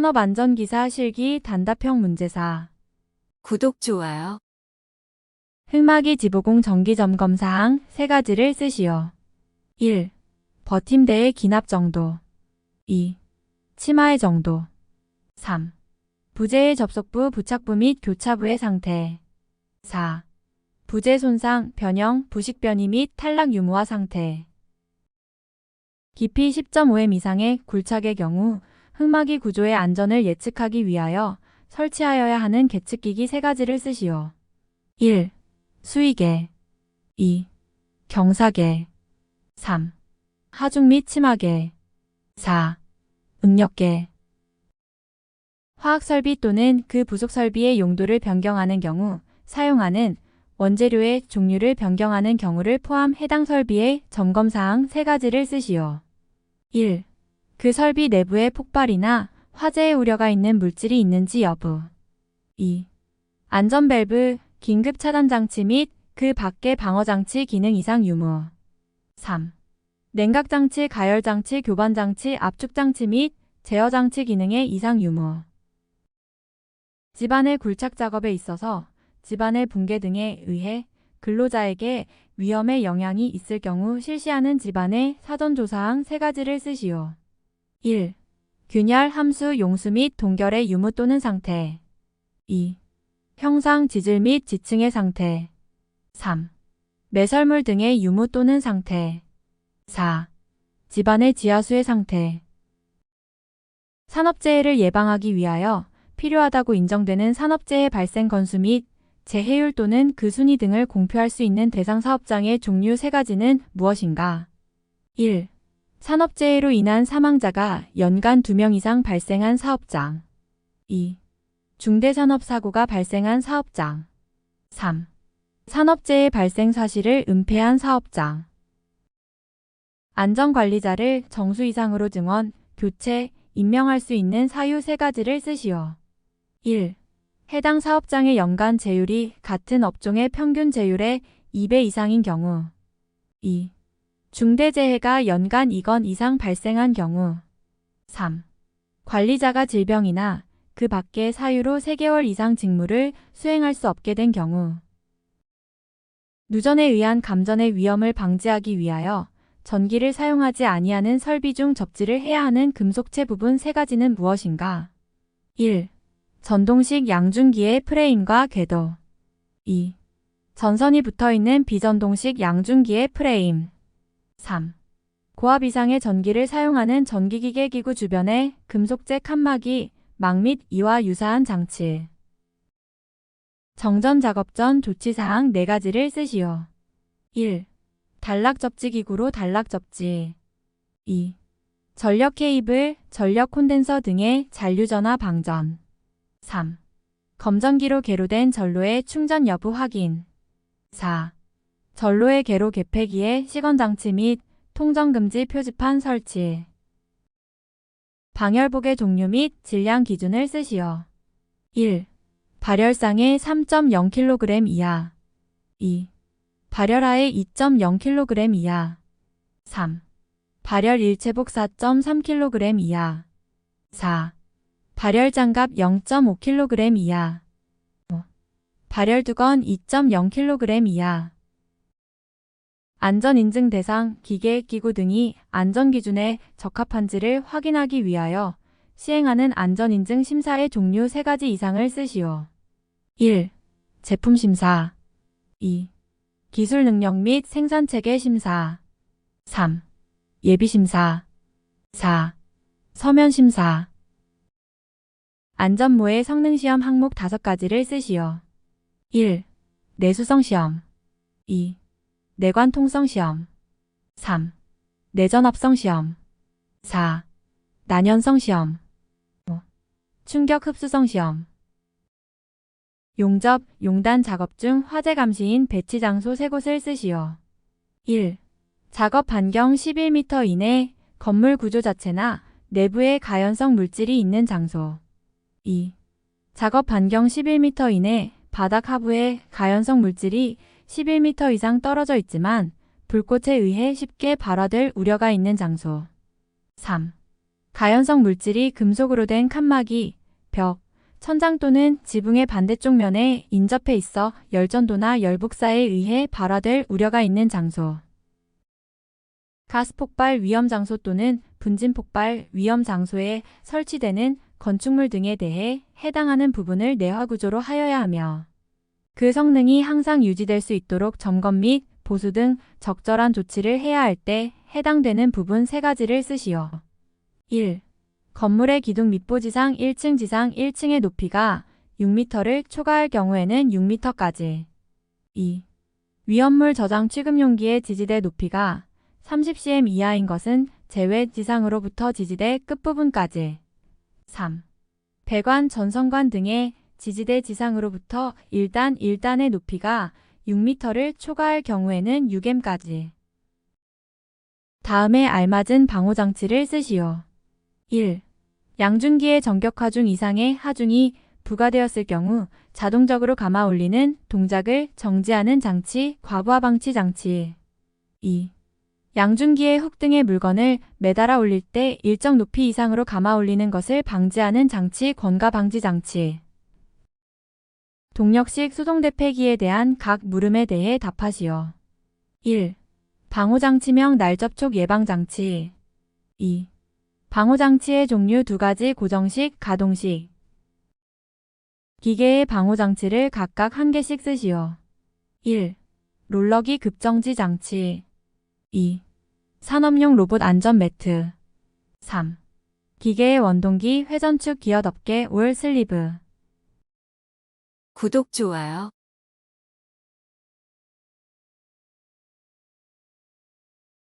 산업안전기사 실기 단답형 문제사 구독, 좋아요. 흑마기 지보공 정기점검 사항 세 가지를 쓰시오. 1. 버팀대의 기납 정도 2. 치마의 정도 3. 부재의 접속부, 부착부 및 교차부의 상태 4. 부재 손상, 변형, 부식 변이 및 탈락 유무화 상태 깊이 10.5m 이상의 굴착의 경우 흑마기 구조의 안전을 예측하기 위하여 설치하여야 하는 계측기기 세 가지를 쓰시오. 1. 수위계 2. 경사계 3. 하중 및 치마계 4. 응력계 화학설비 또는 그 부속설비의 용도를 변경하는 경우 사용하는 원재료의 종류를 변경하는 경우를 포함 해당 설비의 점검사항 세 가지를 쓰시오. 1. 그 설비 내부에 폭발이나 화재의 우려가 있는 물질이 있는지 여부 2. 안전밸브, 긴급 차단 장치 및 그 밖의 방어 장치 기능 이상 유무. 3. 냉각 장치, 가열 장치, 교반 장치, 압축 장치 및 제어 장치 기능의 이상 유무. 집안의 굴착 작업에 있어서 집안의 붕괴 등에 의해 근로자에게 위험의 영향이 있을 경우 실시하는 집안의 사전 조사항 세 가지를 쓰시오. 1. 균열, 함수, 용수 및 동결의 유무 또는 상태. 2. 형상, 지질 및 지층의 상태. 3. 매설물 등의 유무 또는 상태. 4. 집안의 지하수의 상태. 산업재해를 예방하기 위하여 필요하다고 인정되는 산업재해 발생 건수 및 재해율 또는 그 순위 등을 공표할 수 있는 대상 사업장의 종류 세 가지는 무엇인가? 1. 산업재해로 인한 사망자가 연간 2명 이상 발생한 사업장. 2. 중대산업사고가 발생한 사업장. 3. 산업재해 발생 사실을 은폐한 사업장. 안전관리자를 정수 이상으로 증원, 교체, 임명할 수 있는 사유 세 가지를 쓰시오. 1. 해당 사업장의 연간 제율이 같은 업종의 평균 제율의 2배 이상인 경우. 2. 중대재해가 연간 2건 이상 발생한 경우. 3. 관리자가 질병이나 그 밖의 사유로 3개월 이상 직무를 수행할 수 없게 된 경우. 누전에 의한 감전의 위험을 방지하기 위하여 전기를 사용하지 아니하는 설비 중 접지를 해야 하는 금속체 부분 세 가지는 무엇인가? 1. 전동식 양중기의 프레임과 궤도 2. 전선이 붙어있는 비전동식 양중기의 프레임 3. 고압 이상의 전기를 사용하는 전기기계 기구 주변에 금속재 칸막이, 막및 이와 유사한 장치 정전 작업 전 조치사항 4가지를 쓰시오. 1. 단락 접지 기구로 단락 접지 2. 전력 케이블, 전력 콘덴서 등의 잔류전화 방전 3. 검전기로 개로된 전로의 충전 여부 확인 4. 전로의 개로 개폐기에 시건장치 및 통전금지 표지판 설치 방열복의 종류 및 질량 기준을 쓰시오. 1. 발열상의 3.0kg 이하 2. 발열하의 2.0kg 이하 3. 발열 일체복 4.3kg 이하 4. 발열 장갑 0.5kg 이하 5. 발열 두건 2.0kg 이하 안전인증 대상, 기계, 기구 등이 안전기준에 적합한지를 확인하기 위하여 시행하는 안전인증 심사의 종류 3가지 이상을 쓰시오. 1. 제품 심사 2. 기술 능력 및 생산체계 심사 3. 예비 심사 4. 서면 심사 안전모의 성능시험 항목 5가지를 쓰시오. 1. 내수성 시험 2. 내관 통성 시험 3. 내전 합성 시험 4. 난연성 시험 5. 충격 흡수성 시험 용접, 용단 작업 중 화재 감시인 배치 장소 세 곳을 쓰시오. 1. 작업 반경 11m 이내 건물 구조 자체나 내부에 가연성 물질이 있는 장소 2. 작업 반경 11m 이내 바닥 하부에 가연성 물질이 11m 이상 떨어져 있지만 불꽃에 의해 쉽게 발화될 우려가 있는 장소. 3. 가연성 물질이 금속으로 된 칸막이, 벽, 천장 또는 지붕의 반대쪽 면에 인접해 있어 열전도나 열복사에 의해 발화될 우려가 있는 장소. 가스 폭발 위험 장소 또는 분진 폭발 위험 장소에 설치되는 건축물 등에 대해 해당하는 부분을 내화 구조로 하여야 하며 그 성능이 항상 유지될 수 있도록 점검 및 보수 등 적절한 조치를 해야 할 때 해당되는 부분 세 가지를 쓰시오. 1. 건물의 기둥 밑보지상 1층 지상 1층의 높이가 6m를 초과할 경우에는 6m까지. 2. 위험물 저장 취급용기의 지지대 높이가 30cm 이하인 것은 제외 지상으로부터 지지대 끝부분까지. 3. 배관 전선관 등의 지지대 지상으로부터 1단 1단의 높이가 6m를 초과할 경우에는 6m까지. 다음에 알맞은 방호 장치를 쓰시오. 1. 양중기의 정격하 중 이상의 하중이 부과되었을 경우 자동적으로 감아 올리는 동작을 정지하는 장치, 과부하 방치 장치. 2. 양중기의 훅 등의 물건을 매달아 올릴 때 일정 높이 이상으로 감아 올리는 것을 방지하는 장치, 권가 방지 장치. 동력식 수동대폐기에 대한 각 물음에 대해 답하시오. 1. 방호장치명 날접촉 예방장치. 2. 방호장치의 종류 두 가지 고정식, 가동식. 기계의 방호장치를 각각 한 개씩 쓰시오. 1. 롤러기 급정지 장치. 2. 산업용 로봇 안전 매트. 3. 기계의 원동기 회전축 기어 덮개 올 슬리브. 구독, 좋아요.